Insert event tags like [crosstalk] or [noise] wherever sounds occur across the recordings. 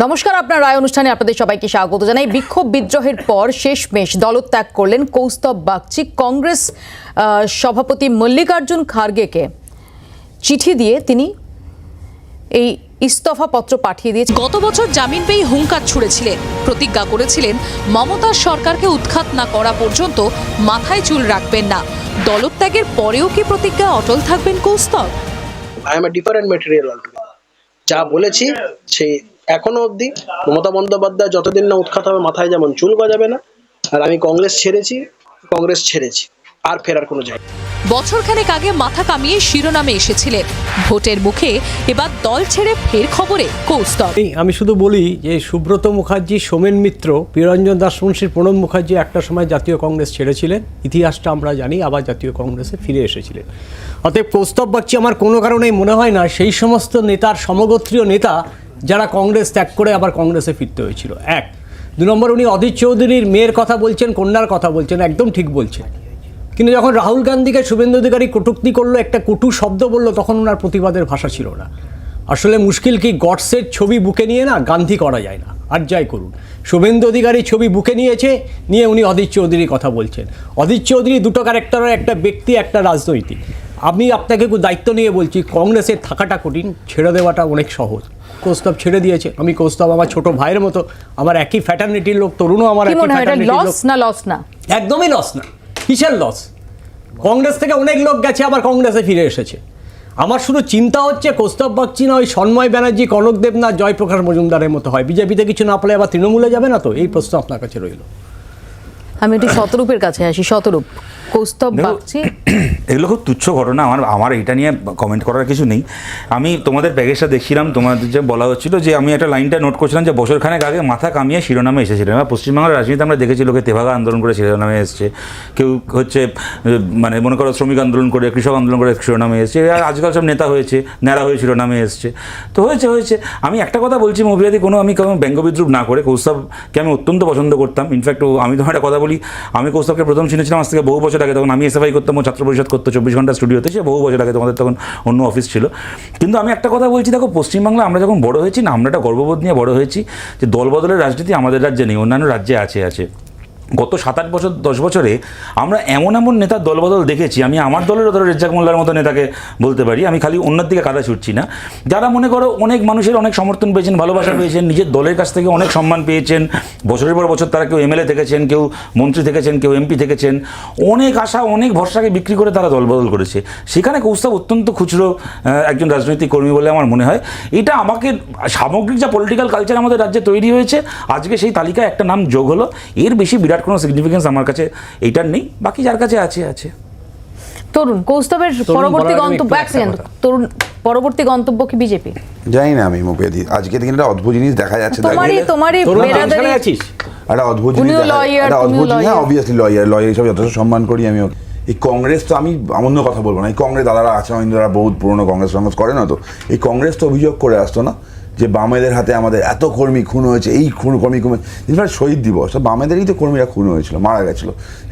নমস্কার আপনার রায় অনুষ্ঠানে আপনাদের সবাইকে স্বাগত জানাই। বিক্ষোভ বিদ্রোহের পর শেষমেশ দলত্যাগ করলেন কৌস্তব বাগচি। কংগ্রেস সভাপতি মল্লিকার্জুন খার্গেকে চিঠি দিয়ে তিনি এই ইস্তফা পত্র পাঠিয়ে দিয়েছেন। গত বছর জামিন পেয়ে হুঙ্কার ছুড়েছিলেন। প্রতিজ্ঞা করেছিলেন মমতা সরকারকে উৎখাত না করা পর্যন্ত মাথায় চুল রাখবেন না। দলত্যাগের পরেও কি প্রতিজ্ঞা অটল থাকবেন Kaustav? I am a different material যা বলেছি সেই এখনও অবধি মমতা বন্দ্যোপাধ্যায় যতদিন না উৎখাত হবে মাথায় যেমন চুল গজাবে না আর আমি কংগ্রেস ছেড়েছি কংগ্রেস ছেড়েছি আর ফেরার কোনো জায়গা। বছরখানেক আগে মাথা কামিয়ে শিরোনামে এসেছিলেন। ভোটের মুখে এবার দল ছেড়ে ফের খবরে কৌস্তব। এই আমি শুধু বলি যে সুব্রত মুখার্জি সোমেন মিত্র বীরঞ্জন দাস মুন্সির প্রণব মুখার্জি একটা সময় জাতীয় কংগ্রেস ছেড়েছিলেন। ইতিহাসটা আমরা জানি আবার জাতীয় কংগ্রেসে ফিরে এসেছিলেন। অতএব প্রস্তাব বাচ্চি আমার কোনো কারণেই মনে হয় না সেই সমস্ত নেতার সমগোত্রীয় নেতা যারা কংগ্রেস ত্যাগ করে আবার কংগ্রেসে ফিরতে হয়েছিল। এক, দু নম্বর উনি অধীর চৌধুরীর মেয়ের কথা বলছেন, কন্যার কথা বলছেন, একদম ঠিক বলছেন। কিন্তু যখন রাহুল গান্ধীকে শুভেন্দু অধিকারী কটুক্তি করল, একটা কটু শব্দ বলল, তখন ওনার প্রতিবাদের ভাষা ছিল না। আসলে মুশকিল কি, গডসের ছবি বুকে নিয়ে না, গান্ধী করা যায় না। আর যাই করুন, শুভেন্দু অধিকারী ছবি বুকে নিয়েছে, নিয়ে উনি অধীর চৌধুরীর কথা বলছেন। অধীর চৌধুরী দুটো ক্যারেক্টারের একটা ব্যক্তি, একটা রাজনৈতিক। আমি আপনাকে দায়িত্ব নিয়ে বলছি কংগ্রেসের থাকাটা কঠিন, ছেড়ে দেওয়াটা অনেক সহজ। কৌস্তব ছেড়ে দিয়েছে। আমি কৌস্তব আমার ছোট ভাইয়ের মতো আমার একই ফ্যাটার্নিটির লোক তরুণও আমার একই মনে হয় এটা fraternity র লস না লস না? একদমই লস না। কিসের লস কংগ্রেস থেকে অনেক লোক গেছে আবার কংগ্রেসে ফিরে এসেছে। আমার শুধু চিন্তা হচ্ছে কৌস্তব বাগচি না ওই সন্ময় ব্যানার্জি কনক দেব না জয়প্রকাশ মজুমদারের মতো হয়। বিজেপিতে কিছু না পেলে আবার তৃণমূলে যাবে না তো? এই প্রশ্ন আপনার কাছে রইল। আমি একটু শতরূপের কাছে আসি শতরূপ। কৌস্তব বাগচি। [clears throat] এগুলো খুব তুচ্ছ ঘটনা। আমার আমার এটা নিয়ে কমেন্ট করার কিছু নেই। আমি তোমাদের প্যাকেজটা দেখছিলাম তোমাদের যে বলা হচ্ছিল যে আমি একটা লাইনটা নোট করছিলাম যে বছরখানেক আগে মাথা কামিয়ে শিরোনামে এসেছিলেন এবার পশ্চিমবাংলার রাজনীতি আমরা দেখেছি লোকে তেভাগা আন্দোলন করে শিরোনামে এসছে। কেউ হচ্ছে মানে মনে করো শ্রমিক আন্দোলন করে কৃষক আন্দোলন করে শিরোনামে এসছে। আর আজকাল সব নেতা হয়েছে ন্যাড়া হয়ে শিরোনামে এসছে। তো হয়েছে হয়েছে। আমি একটা কথা বলছি মহিলাদি কোনো আমি কোনো ব্যঙ্গ বিদ্রুপ না করে কৌস্তবকে আমি অত্যন্ত পছন্দ করতাম। ইনফ্যাক্ট আমি তোমার একটা কথা বলি। আমি কৌস্তবকে প্রথম শুনেছিলাম আজ থেকে বহু বছর আগে তখন আমি এসএফআই করতাম ছাত্র পরিষদ করতো চব্বিশ ঘণ্টা স্টুডিওতে, সে বহু বছর আগে তোমাদের তখন অন্য অফিস ছিল। কিন্তু আমি একটা কথা বলছি, দেখো পশ্চিমবাংলা আমরা যখন বড় হয়েছি না, আমরা একটা গর্ববোধ নিয়ে বড় হয়েছি যে দলবদলের রাজনীতি আমাদের রাজ্যে নেই, অন্যান্য রাজ্যে আছে আছে। গত সাত আট বছর, দশ বছরে আমরা এমন এমন নেতার দলবদল দেখেছি, আমি আমার দলেরও ধরো রেজ্জাক মোল্লার মতো নেতাকে বলতে পারি, আমি খালি অন্যের দিকে কাদা ছুটছি না। যারা মনে করো অনেক মানুষের অনেক সমর্থন পেয়েছেন, ভালোবাসা পেয়েছেন, নিজের দলের কাছ থেকে অনেক সম্মান পেয়েছেন, বছরের পর বছর তারা কেউ এমএলএ থেকেছেন, কেউ মন্ত্রী থেকেছেন, কেউ এমপি থেকেছেন, অনেক আশা, অনেক ভরসাকে বিক্রি করে তারা দলবদল করেছে। সেখানে কৌস্তব অত্যন্ত খুচরো একজন রাজনৈতিক কর্মী বলে আমার মনে হয়। এটা আমাকে সামগ্রিক যা পলিটিক্যাল কালচার আমাদের রাজ্যে তৈরি হয়েছে, আজকে সেই তালিকায় একটা নাম যোগ হলো। এর বেশি বিরাট কোনো সিগনিফিকেন্স আমার কাছে এইটার নেই বাকি যার কাছে আছে আছে। তরুণ কৌস্তবের পরবর্তী গন্তব্য এক সেকেন্ড তরুণ পরবর্তী গন্তব্য কি বিজেপি? জানি না আমি মুপেদি আজকে দিন একটা অদ্ভুত জিনিস দেখা যাচ্ছে তোমারই তোমারই বেরাদারি আছিস? একটা অদ্ভুত জিনিস একটা অদ্ভুত জিনিস। অবভিয়াসলি লয়ার লয়ার হিসাবে যথেষ্ট সম্মান করি আমি ওকে। এই কংগ্রেস তো আমি অন্য কথা বলব না এই কংগ্রেস দাদারা আছে অনিন্দরা বহুত পুরনো কংগ্রেস কংগ্রেস করে না তো। এই কংগ্রেস তো অভিযোগ করে আসতো না যে বামেদের হাতে আমাদের এত কর্মী খুন হয়েছে এই খুন কর্মী খুন ইনফ্যাক্ট শহীদ দিবস বামেদেরই তো কর্মীরা খুন হয়েছিল মারা গেছিল।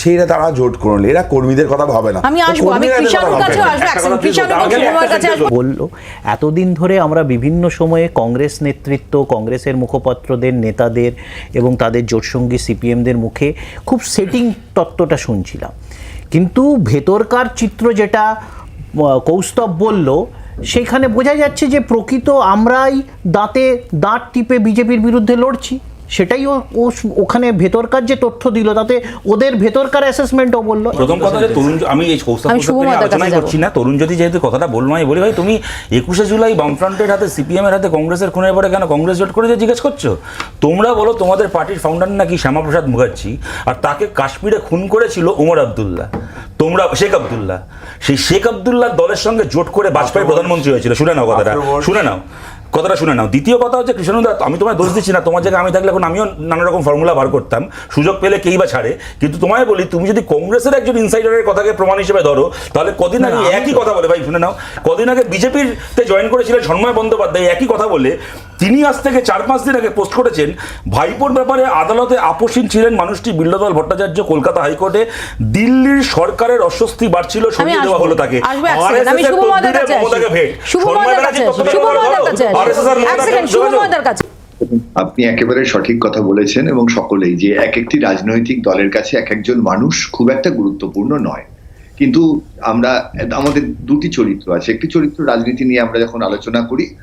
সেইটা তারা জোট করল এরা কর্মীদের কথা ভাবে না। আমি আসব কৃষাণুর আসব কাছে আসব। বলল এতদিন ধরে আমরা বিভিন্ন সময়ে কংগ্রেস নেতৃত্ব কংগ্রেসের মুখপাত্রদের নেতাদের এবং তাদের জোটসঙ্গী সিপিএমদের মুখে খুব সেটিং তত্ত্বটা শুনছিলাম। কিন্তু ভেতরকার চিত্র যেটা কৌস্তব বলল সেখানে বোঝা যাচ্ছে যে প্রকৃত আমরাই দাঁতে দাঁত টিপে বিজেপির বিরুদ্ধে লড়ছি। সেটাই ও ওখানে ভেতরকার যে তথ্য দিল তাতে ওদের ভেতরকার অ্যাসেসমেন্টও বলল। প্রথম কথা যে তরুণ আমি এই আলোচনাই করছি না। তরুণ যদি যেহেতু কথাটা বলল আমি বলি ভাই তুমি একুশে জুলাই বামফ্রন্টের হাতে সিপিএম এর হাতে কংগ্রেসের খুনের পরে কেন কংগ্রেস জোট করে যে জিজ্ঞেস করছ? তোমরা বলো তোমাদের পার্টির ফাউন্ডার নাকি শ্যামাপ্রসাদ মুখার্জি? আর তাকে কাশ্মীরে খুন করেছিল ওমর আবদুল্লাহ। তোমরা শেখ আবদুল্লাহ সেই শেখ আবদুল্লাহ দলের সঙ্গে জোট করে বাজপেয়ী প্রধানমন্ত্রী হয়েছিল। শুনে নাও কথাটা শুনে নাও কথাটা শুনে নাও। দ্বিতীয় কথা হচ্ছে কৃষ্ণদা আমি তোমায় দোষ দিচ্ছি না তোমার জায়গায় আমি থাকলে এখন আমিও নানা রকম ফর্মুলা বার করতাম সুযোগ পেলে কেই বা ছাড়ে কিন্তু তোমায় বলি তুমি যদি কংগ্রেসের একজন ইনসাইডারের কথাকে প্রমাণ হিসেবে ধরো তাহলে কদিন আগে একই কথা বলে ভাই শুনে নাও কদিন আগে বিজেপির তে জয়েন করেছিলেন সন্ময় বন্দ্যোপাধ্যায় একই কথা বলে তিনি আজ থেকে চার পাঁচ দিন আগে পোস্ট করেছেন ভাইপোর ব্যাপারে আদালতে আপসীন ছিলেন মানুষটি বিল্লদল ভট্টাচার্য কলকাতা হাইকোর্টে। দিল্লির সরকারের অস্বস্তি বাড়ছিল সরিয়ে দেওয়া হলো তাকে। আপনি একেবারে সঠিক কথা বলেছেন এবং সকলেই যে এক একটি রাজনৈতিক দলের কাছে এক একজন মানুষ খুব একটা গুরুত্বপূর্ণ নয়। কিন্তু আমরা, আমাদের দুটি চরিত্র আছে। একটি চরিত্র রাজনীতি নিয়ে আমরা যখন আলোচনা করি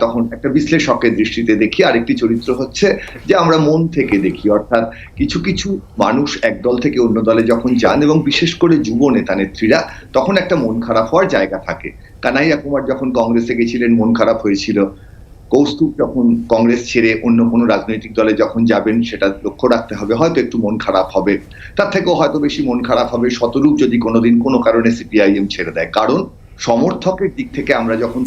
তখন একটা বিশ্লেষকের দৃষ্টিতে দেখি, আরেকটি চরিত্র হচ্ছে যে আমরা মন থেকে দেখি। অর্থাৎ কিছু কিছু মানুষ এক দল থেকে অন্য দলে যখন যান এবং বিশেষ করে যুব নেতা নেত্রীরা, তখন একটা মন খারাপ হওয়ার জায়গা থাকে। কানাইয়া কুমার যখন কংগ্রেসে গেছিলেন, মন খারাপ হয়েছিল। কৌস্তুভ যখন কংগ্রেস ছেড়ে অন্য কোনো রাজনৈতিক দলে যখন যাবেন সেটা লক্ষ্য রাখতে হবে। হয়তো একটু মন খারাপ হবে। তার থেকেও হয়তো বেশি মন খারাপ হবে শতরূপ যদি কোনোদিন কোনো কারণে সিপিআইএম ছেড়ে দেয়। কারণ সমর্থকের দিক থেকে আমরা যখন?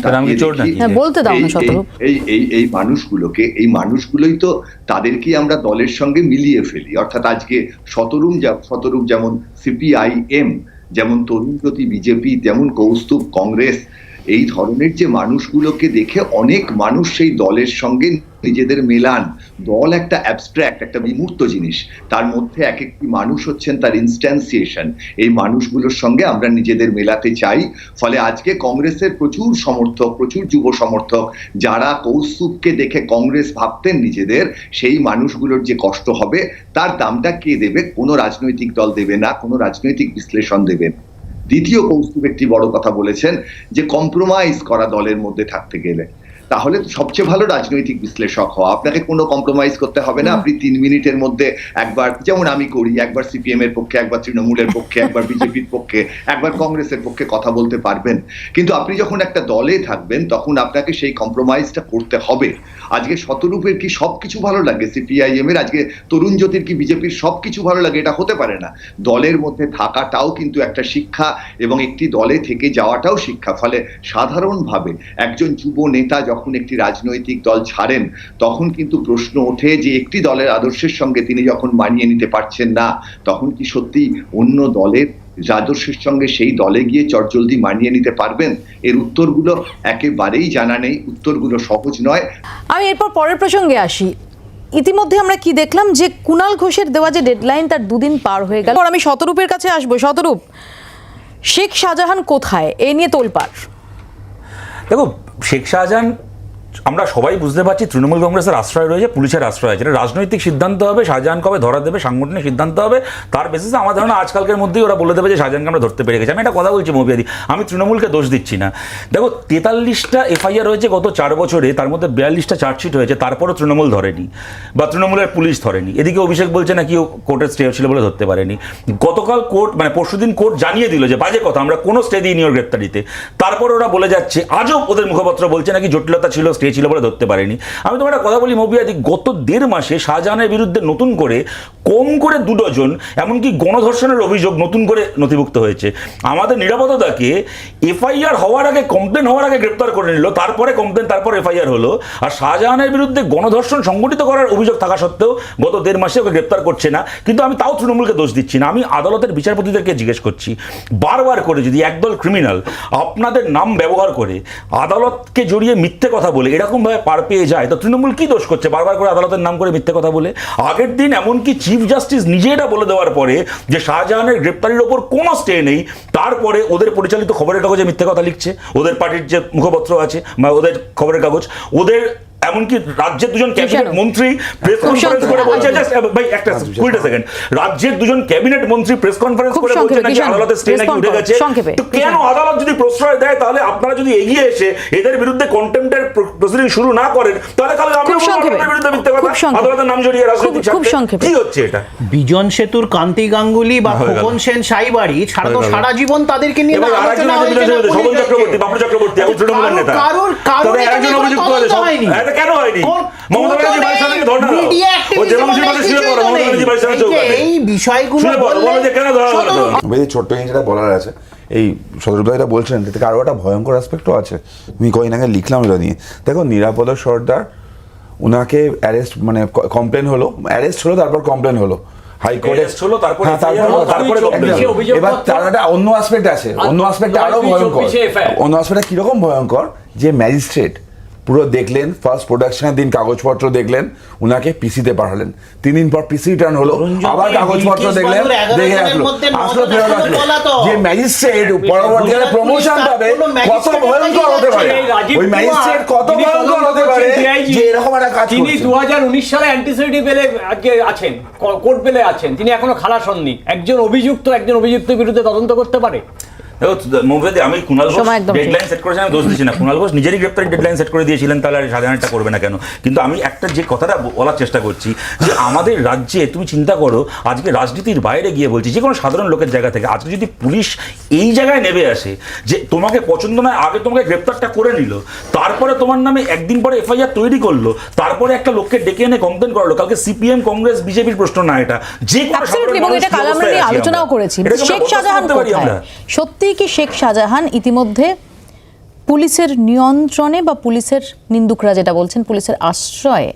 হ্যাঁ, বলতে দাও না, এই- এই এই এই মানুষগুলোকে এই মানুষগুলোই তো তাদেরকেই আমরা দলের সঙ্গে মিলিয়ে ফেলি। অর্থাৎ আজকে শতরূপ যা- শতরূপ যেমন সিপিআইএম যেমন তরুণ জ্যোতি বিজেপি যেমন কৌস্তুভ কংগ্রেস এই ধরনের যে মানুষগুলোকে দেখে অনেক মানুষ সেই দলের সঙ্গে নিজেদের মেলান। দল একটা অ্যাবস্ট্রাক্ট একটা বিমূর্ত জিনিস। তার মধ্যে এক একটি মানুষ হচ্ছেন তার ইনস্ট্যান্সিয়েশন এই মানুষগুলোর সঙ্গে আমরা নিজেদের মেলাতে চাই। ফলে আজকে কংগ্রেসের প্রচুর সমর্থক, প্রচুর যুব সমর্থক, যারা কৌস্তুভকে দেখে কংগ্রেস ভাবতেন নিজেদের, সেই মানুষগুলোর যে কষ্ট হবে, তার দামটা কে দেবে? কোনো রাজনৈতিক দল দেবে না, কোনো রাজনৈতিক বিশ্লেষণ দেবে। না। দ্বিতীয় কৌস্তুভ একটি বড় কথা বলেছেন যে কম্প্রোমাইজ করা দলের মধ্যে থাকতে গেলে। তাহলে সবচেয়ে ভালো রাজনৈতিক বিশ্লেষক হওয়া। আপনাকে কোনো কম্প্রোমাইজ করতে হবে না। আপনি তিন মিনিটের মধ্যে একবার যেমন আমি করি একবার সিপিএম এর পক্ষে একবার তৃণমূলের পক্ষে একবার বিজেপির পক্ষে একবার কংগ্রেসের পক্ষে কথা বলতে পারবেন। কিন্তু আপনি যখন একটা দলে থাকবেন তখন আপনাকে সেই কম্প্রোমাইজটা করতে হবে। আজকে শতরূপের কি সবকিছু ভালো লাগে সিপিআইএম এর? আজকে তরুণ জ্যোতির কি বিজেপির সবকিছু ভালো লাগে? এটা হতে পারে না। দলের মধ্যে থাকাটাও কিন্তু একটা শিক্ষা এবং একটি দলে থেকে যাওয়াটাও শিক্ষা। ফলে সাধারণভাবে একজন যুব নেতা যখন একটি রাজনৈতিক দল ছাড়েন তখন কিন্তু প্রশ্ন ওঠে যে একটি দলের আদর্শের সঙ্গে তিনি যখন মানিয়ে নিতে পারছেন না তখন কি সত্যি অন্য দলের আদর্শের সঙ্গে সেই দলে গিয়ে চটজলদি মানিয়ে নিতে পারবেন? এর উত্তরগুলো একেবারেই জানা নেই উত্তরগুলো সহজ নয়। আমি এরপর পরের প্রসঙ্গে আসি। ইতিমধ্যে আমরা কি দেখলাম যে কুণাল ঘোষের দেওয়া যে ডেডলাইন তার দুদিন পার হয়ে গেল। আমি শতরূপের কাছে আসব। শতরূপ শেখ শাহজাহান কোথায়? এ নিয়ে তোলপাড়। দেখো শেখ শাহজাহান আমরা সবাই বুঝতে পারছি তৃণমূল কংগ্রেসের আশ্রয় রয়েছে, পুলিশের আশ্রয় আছে। রাজনৈতিক সিদ্ধান্ত হবে শাহজাহান কবে ধরা দেবে, সাংগঠনিক সিদ্ধান্ত হবে। তার বেসিসে আমার ধারণা আজকালকের মধ্যেই ওরা বলে দেবে যে শাহজাহানকে আমরা ধরতে পেরে গেছি আমি একটা কথা বলছি মবিয়াদি আমি তৃণমূলকে দোষ দিচ্ছি না। দেখো, তেতাল্লিশটা এফআইআর হয়েছে গত চার বছরে, তার মধ্যে বিয়াল্লিশটা চার্জশিট হয়েছে, তারপরও তৃণমূল ধরেনি বা তৃণমূলের পুলিশ ধরেনি। এদিকে অভিষেক বলছে নাকি ও কোর্টের স্টে ছিল বলে ধরতে পারেনি। গতকাল কোর্ট মানে পরশুদিন কোর্ট জানিয়ে দিল যে বাজে কথা, আমরা কোনো স্টে দিইনি ওর গ্রেপ্তারিতে। তারপর ওরা বলে যাচ্ছে, আজও ওদের মুখপাত্র বলছে নাকি জটিলতা ছিল স্টে ছিল বলে ধরতে পারেনি। আমি তোমার একটা কথা বলি মবিয়াদি গত দেড় মাসে শাহজাহানের বিরুদ্ধে নতুন করে কম করে দু ডজন, এমনকি গণধর্ষণের অভিযোগ নতুন করে নথিভুক্ত হয়েছে। আমাদের নিরাপত্তাকে এফআইআর হওয়ার আগে কমপ্লেন হওয়ার আগে গ্রেপ্তার করে নিল, তারপরে কমপ্লেন তারপর এফআইআর হলো। আর শাহজাহানের বিরুদ্ধে গণধর্ষণ সংগঠিত করার অভিযোগ থাকা সত্ত্বেও গত দেড় মাসে ওকে গ্রেপ্তার করছে না। কিন্তু আমি তাও তৃণমূলকে দোষ দিচ্ছি না, আমি আদালতের বিচারপতিদেরকে জিজ্ঞেস করছি। বারবার করে যদি একদল ক্রিমিনাল আপনাদের নাম ব্যবহার করে আদালতকে জড়িয়ে মিথ্যে কথা বলে, এরকমভাবে পার পেয়ে যায়, তো তৃণমূল কি দোষ করছে? বারবার করে আদালতের নাম করে মিথ্যে কথা বলে? আগের দিন এমনকি চিফ জাস্টিস নিজে এটা বলে দেওয়ার পরে যে শাহজাহানের গ্রেপ্তারির ওপর কোনো স্টে নেই, তারপরে ওদের পরিচালিত খবরের কাগজে মিথ্যে কথা লিখছে, ওদের পার্টির যে মুখপত্র আছে বা ওদের খবরের কাগজ, ওদের এমনকি রাজ্যের দুজন ক্যাবিনেট মন্ত্রী প্রেস কনফারেন্স করে বলছে uh, ভাই একটা কুড়িটা সেকেন্ড রাজ্যের দুজন ক্যাবিনেট মন্ত্রী প্রেস কনফারেন্স করে বলছে নাকি কিষাণ, আদালতের স্টে নাকি উঠে গেছে। তো কেন আদালত যদি প্রশ্রয় দেয় তাহলে আপনারা যদি এগিয়ে এসে এদের বিরুদ্ধে কন্টেম্পটের প্রসিডিং শুরু না করেন তাহলে কাল আমরা বিরুদ্ধে মিথ্যে কথা। আদালতের নাম জড়িয়ে রাজনৈতিক খুব- সংক্ষেপে। কি হচ্ছে এটা? বিজন সেতুর কান্তি গাঙ্গুলি বা খোকন সেন সাইবাড়ি ছাড়া তো সারা জীবন তাদেরকে নিয়ে না আলোচনা হয়েছে চক্রবর্তী। বাবলু চক্রবর্তী, এখন তৃণমূলের নেতা। কারোর কারোর একজন অভিযুক্ত হয়েছে। হয়নি। এটা কেন হয়নি? মমতা ব্যানার্জি বাড়ির সামনে। ধর্ণা ও কথা পড়ো, মমতা ব্যানার্জি বাড়ির সামনে এই এই বিষয়গুলো বলো যে কেন ধরা হলো এই ছোট্ট যেটা বলার আছে এই বলছেন থেকে আরও একটা ভয়ঙ্কর অ্যাসপেক্টও আছে। আমি কদিন আগে লিখলাম এটা নিয়ে। দেখো নিরাপদ সর্দার ওনাকে অ্যারেস্ট মানে কমপ্লেন হলো। অ্যারেস্ট হলো তারপর কমপ্লেন হলো। হাইকোর্টে তারপর হ্যাঁ তারপরে complain হলো। এবার তার একটা অন্য অ্যাসপেক্ট আছে। অন্য অ্যাসপেক্ট আরও ভয়ঙ্কর। অন্য অ্যাসপেক্টটা কীরকম ভয়ঙ্কর? যে ম্যাজিস্ট্রেট পুরো দেখলেন ফার্স্ট প্রোডাকশনের দিন কাগজপত্র দেখলেন উনাকে পিসিতে পাঠালেন। তিন দিন পর পিসি রিটার্ন হলো আবার কাগজপত্র দেখলেন দেখে আসলো। আসলো ফেরত আসলো। যে ম্যাজিস্ট্রেট পরবর্তীকালে প্রমোশন পাবে কত ভয়ঙ্কর হতে পারে। ওই ম্যাজিস্ট্রেট কত ভয়ঙ্কর হতে পারে যে এরকম একটা কাজ তিনি। দু সালে অ্যান্টিসিডি পেলে আজকে আছেন কোর্ট পেলে আছেন তিনি এখনও খালাস হননি। একজন অভিযুক্ত একজন অভিযুক্তের বিরুদ্ধে তদন্ত করতে পারে? মৌভেদি আমি কুণাল ঘোষ। ডেডলাইন সেট করেছেন আমি দোষ দিচ্ছি না। কুণাল ঘোষ নিজেরই গ্রেপ্তারের ডেডলাইন সেট করে দিয়েছিলেন তাহলে আর সাধারণটা করবে না কেন? কিন্তু আমি একটা যে কথাটা বলার চেষ্টা করছি যে আমাদের রাজ্যে তুমি চিন্তা করো আজকে রাজনীতির বাইরে গিয়ে বলছি যে কোনো সাধারণ লোকের জায়গা থেকে আজকে যদি পুলিশ এই জায়গায় নেমে আসে যে তোমাকে পছন্দ নয় আগে তোমাকে গ্রেপ্তারটা করে নিল তারপরে তোমার নামে একদিন পরে এফআইআর তৈরি করল তারপরে একটা লোককে ডেকে এনে কমপ্লেন করল কালকে সিপিএম কংগ্রেস বিজেপির প্রশ্ন না এটা যে কোনো সাধারণ আলোচনাও করেছি। এটাকে শেখ শাহজাহান করতে কি শেখ শাহজাহান ইতিমধ্যে পুলিশের নিয়ন্ত্রণে বা পুলিশের নিন্দুকরা যেটা বলছেন পুলিশের আশ্রয়ে